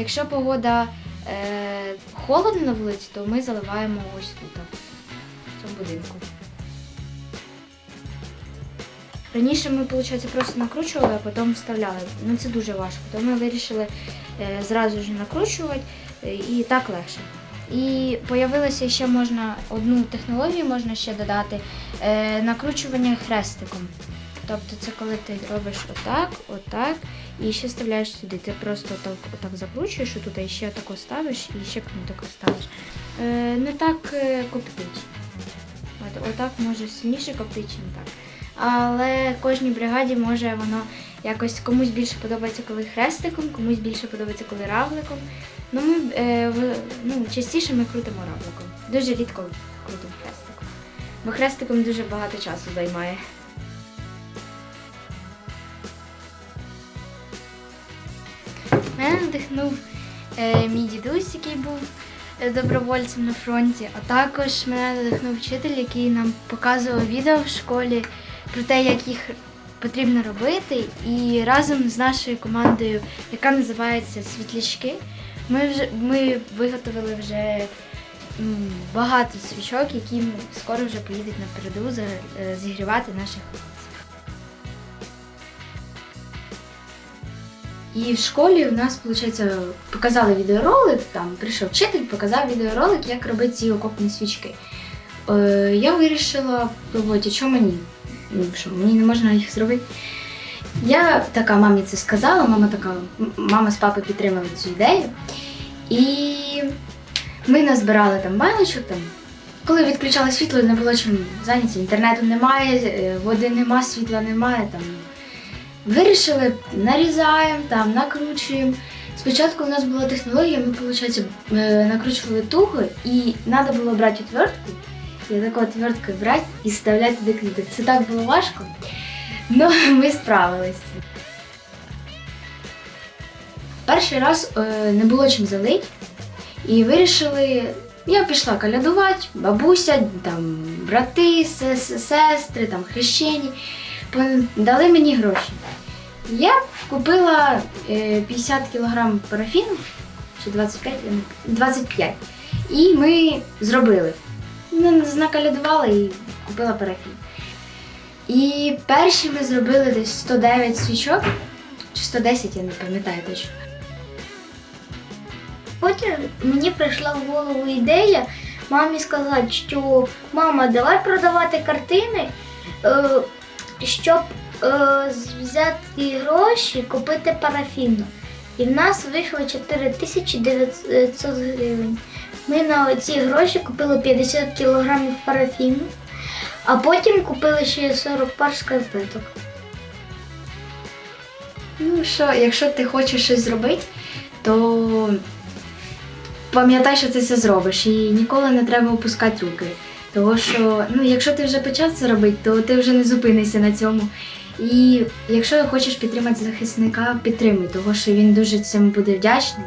Якщо погода е, холодна на вулиці, то ми заливаємо ось тут, в цьому будинку. Раніше ми, виходить, просто накручували, а потім вставляли. Ну це дуже важко. Тому ми вирішили е, зразу ж накручувати е, і так легше. І появилося ще можна одну технологію можна ще додати е, накручування хрестиком. Тобто це коли ти робиш отак, отак, і ще вставляєш сюди. Ти просто отак, отак закручуєш отут, і ще отако ставиш, і ще кнутик ставиш. Е, не так е, коптить. От, отак може сильніше коптить, ніж так. Але кожній бригаді може воно якось комусь більше подобається, коли хрестиком, комусь більше подобається, коли равликом. Ну, ми е, в- ну, частіше ми крутимо равликом. Дуже рідко крутимо хрестиком. Бо хрестиком дуже багато часу займає. Мене надихнув е, мій дідусь, який був е, добровольцем на фронті, а також мене надихнув вчитель, який нам показував відео в школі про те, як їх потрібно робити. І разом з нашою командою, яка називається Світлячки, ми вже ми виготовили вже багато свічок, які скоро вже поїдуть на переду е, зігрівати наших хлопців. І в школі у нас, виходить, показали відеоролик, там прийшов вчитель, показав відеоролик, як робити ці окопні свічки. Е, я вирішила пробувати, що мені, ну, що мені не можна їх зробити. Я така мамі це сказала, мама така, мама з папою підтримали цю ідею. І ми назбирали там баночок, там, коли відключали світло, не було чим зайняті, інтернету немає, е, води нема, світла немає. Там. Вирішили, нарізаємо, там, накручуємо. Спочатку у нас була технологія, ми, виходить, накручували туго, і треба було брати отвертку, і таку отвертку брати і вставляти туди квіток. Це так було важко, але ми справилися. Перший раз е, не було чим залити, і вирішили. Я пішла калядувати, бабуся, там, брати, сестри, там, хрещені. Дали мені гроші. Я купила е, 50 кг парафіну, чи 25, 25. І ми зробили. Накалядувала і купила парафін. І перші ми зробили десь 109 свічок, чи 110, я не пам'ятаю точно. Потім мені прийшла в голову ідея мамі сказати, що мама, давай продавати картини, е, щоб е, взяти гроші, купити парафіну. І в нас вийшло 4900 гривень. Ми на ці гроші купили 50 кілограмів парафіну, а потім купили ще 40 пар шкарпеток. Ну що, якщо ти хочеш щось зробити, то пам'ятай, що ти це зробиш, і ніколи не треба опускати руки. Тому що, ну, якщо ти вже почав це робити, то ти вже не зупинишся на цьому. І якщо хочеш підтримати захисника, підтримуй, того що він дуже цим буде вдячний.